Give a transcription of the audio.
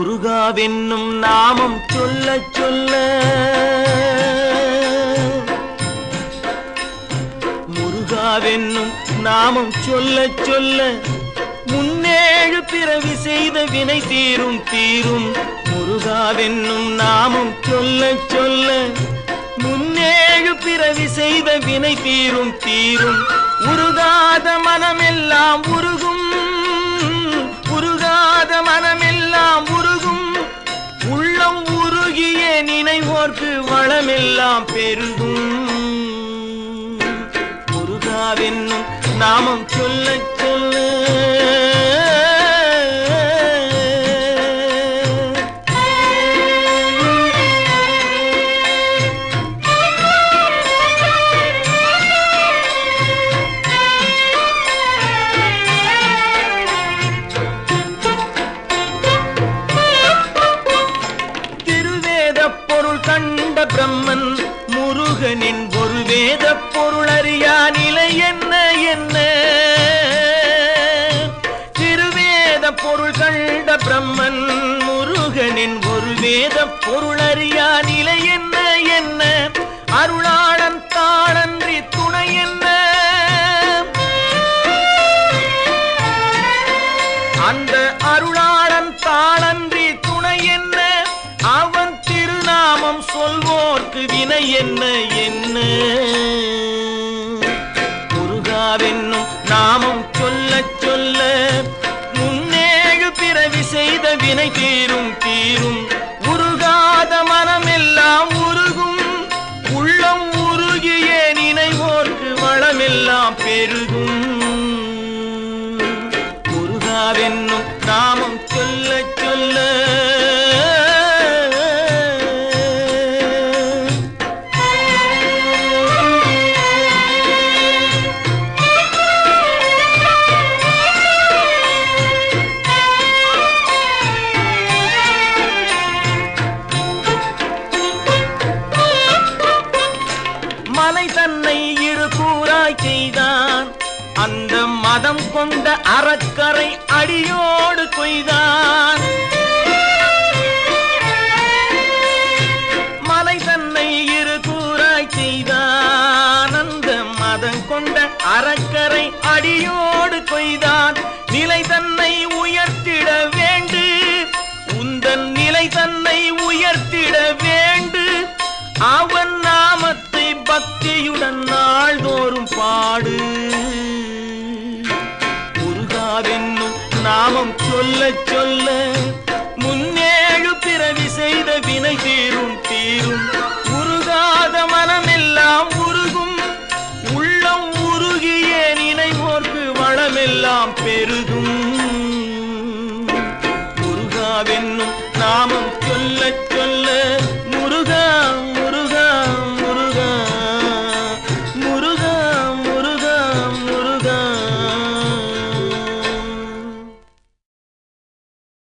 முருகாவென்னும் நாமம் சொல்ல சொல்ல முருகாவென்னும் நாமம் சொல்ல சொல்ல முன்னேழு பிறவி செய்த வினை தீரும் தீரும் முருகாவென்னும் நாமம் சொல்ல சொல்ல முன்னேழு பிறவி செய்த வினை தீரும் தீரும் உருகாத மனமெல்லாம் உருகும் எல்லாம் பெருகும் முருகாவென்னும் நாமம் சொல்லச் முருகனின் ஒரு வேத பொருள் அறியா நிலை என்ன என்ன? திருவேத பொருள் கண்ட பிரம்மன் முருகனின் ஒரு வேத பொருள் நமக்கு வினை என்ன என்ன? முருகாவென்னும் நாமம் சொல்ல சொல்ல முன்னேழு பிறவி செய்த வினை தீரும் தீரும். உருகாத மனம் அந்த மதம் கொண்ட அறக்கரை அடியோடு கொய்தான். மலை தன்னை இரு கூறாய் செய்தான். அந்த மதம் கொண்ட அறக்கரை அடியோடு கொய்தான். நிலை தன்னை உயர்த்திட வேண்டு. உந்தன் நிலை தன்னை உயர்த்திட வேண்டு. அவன் நாமத்தை பக்தியுடன் நாள்தோறும் பா சொல்ல சொல்ல முன்னேழு பிறவி செய்த வினை தீரும் தீரும். உருகாத மனமெல்லாம் உருகும். உள்ளம் உருகிய நினைவோர்க்கு வளமெல்லாம் பெருகும். முருகாவென்னும் நாமம் சொல்ல